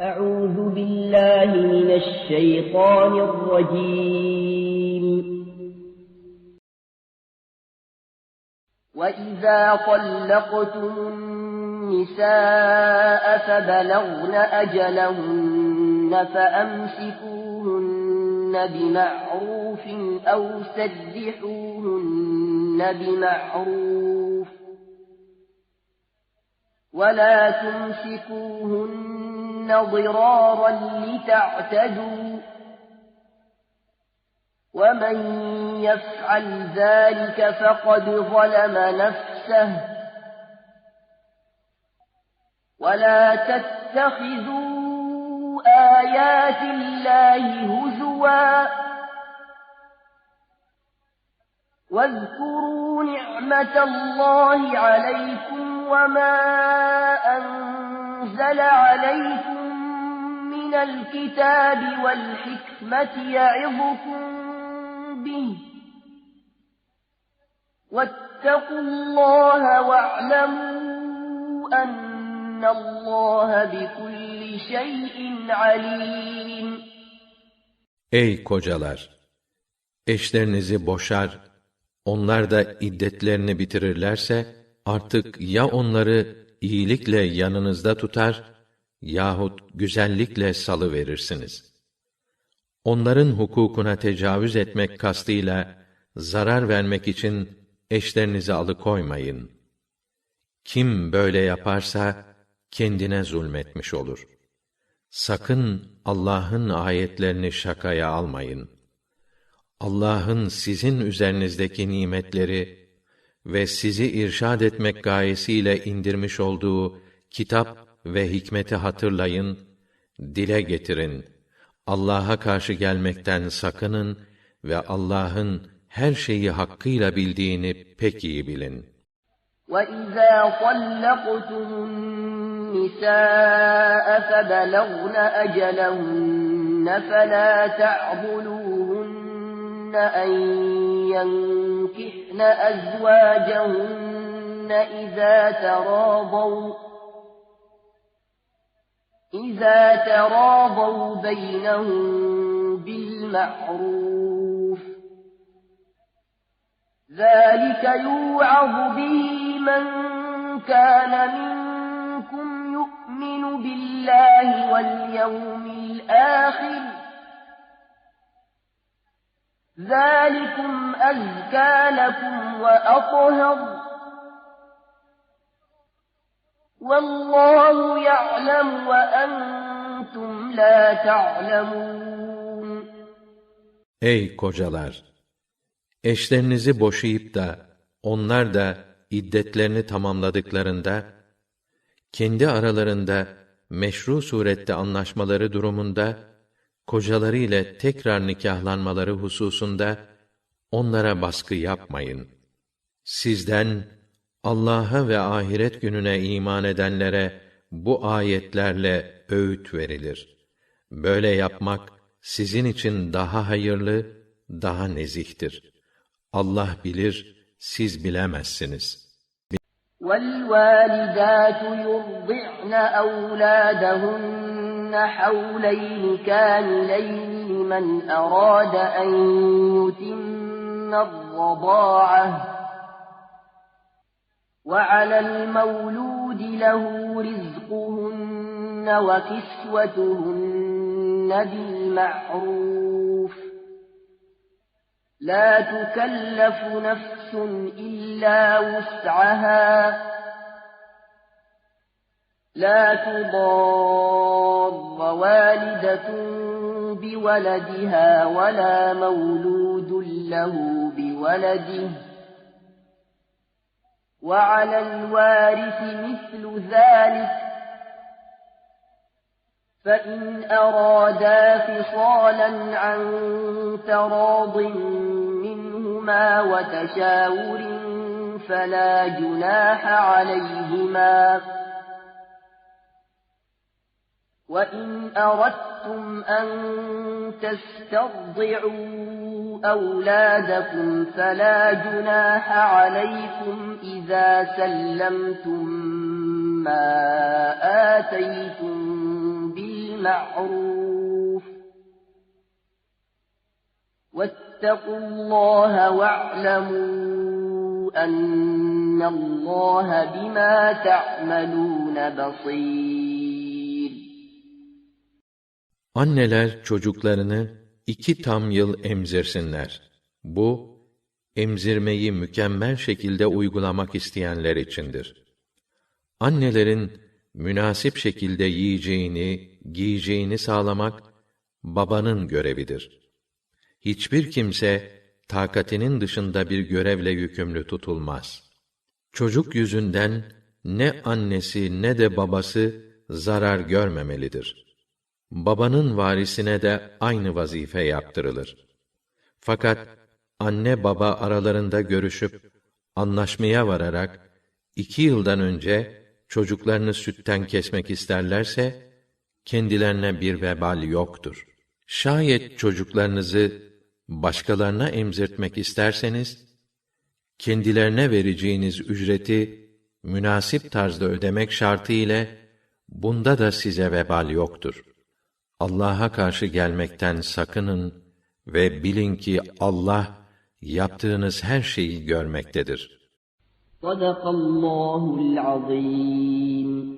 أعوذ بالله من الشيطان الرجيم. وإذا طلقتم النساء فبلغن أجلهن فأمسكوهن بمعروف أو سرحوهن بمعروف ولا تمسكوهن ضرارا لتعتدوا ومن يفعل ذلك فقد ظلم نفسه ولا تتخذوا آيات الله هزوا واذكروا نعمة الله عليكم وما أنزل عليكم من الكتاب والحكمة يعظكم به واتقوا الله واعلموا أن الله بكل شيء عليم Ey kocalar! Eşlerinizi boşar, onlar da iddetlerini bitirirlerse, artık ya onları iyilikle yanınızda tutar, yahut güzellikle salı verirsiniz. Onların hukukuna tecavüz etmek kastıyla, zarar vermek için eşlerinizi alıkoymayın. Kim böyle yaparsa, kendine zulmetmiş olur. Sakın Allah'ın ayetlerini şakaya almayın. Allah'ın sizin üzerinizdeki nimetleri ve sizi irşad etmek gayesiyle indirmiş olduğu kitap ve hikmeti hatırlayın, dile getirin. Allah'a karşı gelmekten sakının ve Allah'ın her şeyi hakkıyla bildiğini pek iyi bilin. وَإِذَا طَلَّقْتُمُ النِّسَاءَ فَبَلَغْنَ أَجَلَهُنَّ فَلَا تَعْضُلُوهُنَّ أَن يَنكِحْنَ أَزْوَاجَهُنَّ إِذَا تَرَاضَوْا إِذَا تَرَاضَوْا بَيْنَهُم بِالْمَعْرُوفِ ذَلِكَ يُوعَظُ بِهِ مَن كَانَ مِنكُمْ يُؤْمِنُ بِاللَّهِ وَالْيَوْمِ الْآخِرِ ذَلِكُمْ أَزْكَى لَكُمْ وَأَطْهَرُ وَاللَّهُ يَعْلَمُ وَأَنتُمْ لَا تَعْلَمُونَ Ey kocalar! Eşlerinizi boşayıp da, onlar da iddetlerini tamamladıklarında, kendi aralarında meşru surette anlaşmaları durumunda, kocaları ile tekrar nikahlanmaları hususunda, onlara baskı yapmayın. Sizden, Allah'a ve ahiret gününe iman edenlere, bu ayetlerle öğüt verilir. Böyle yapmak, sizin için daha hayırlı, daha nezihtir. Allah bilir, siz bilemezsiniz. وَالْوَالِدَاتُ يُرْضِعْنَ أَوْلَادَهُنَّ حَوْلَيْنِ كَامِلَيْنِ لِمَنْ أَرَادَ أَنْ يُتِمَّ الرَّضَاعَةَ. وَعَلَى الْمَوْلُودِ لَهُ رِزْقُهُنَّ وَكِسْوَتُهُنَّ بِالْمَعْرُوفِ. لا تكلف نفس إلا وسعها. لا تضار بولدها ولا مولود له بولده وعلى الوارث مثل ذلك فإن أرادا فصالا عن تراض منهما وتشاور فلا جناح عليهما وإن أردتم أن تسترضعوا أولادكم فلا جناح عليكم إذا سلمتم ما آتيتم بالمعروف واتقوا الله واعلموا أن الله بما تعملون بصير Anneler çocuklarını iki tam yıl emzirsinler. Bu, emzirmeyi mükemmel şekilde uygulamak isteyenler içindir. Annelerin münasip şekilde yiyeceğini, giyeceğini sağlamak babanın görevidir. Hiçbir kimse takatinin dışında bir görevle yükümlü tutulmaz. Çocuk yüzünden ne annesi ne de babası zarar görmemelidir. Babanın varisine de aynı vazife yaptırılır. Fakat anne baba aralarında görüşüp anlaşmaya vararak iki yıldan önce çocuklarını sütten kesmek isterlerse kendilerine bir vebal yoktur. Şayet çocuklarınızı başkalarına emzirtmek isterseniz kendilerine vereceğiniz ücreti münasip tarzda ödemek şartı ile bunda da size vebal yoktur. Allah'a karşı gelmekten sakının ve bilin ki Allah yaptığınız her şeyi görmektedir. Sadakallahu'l azim.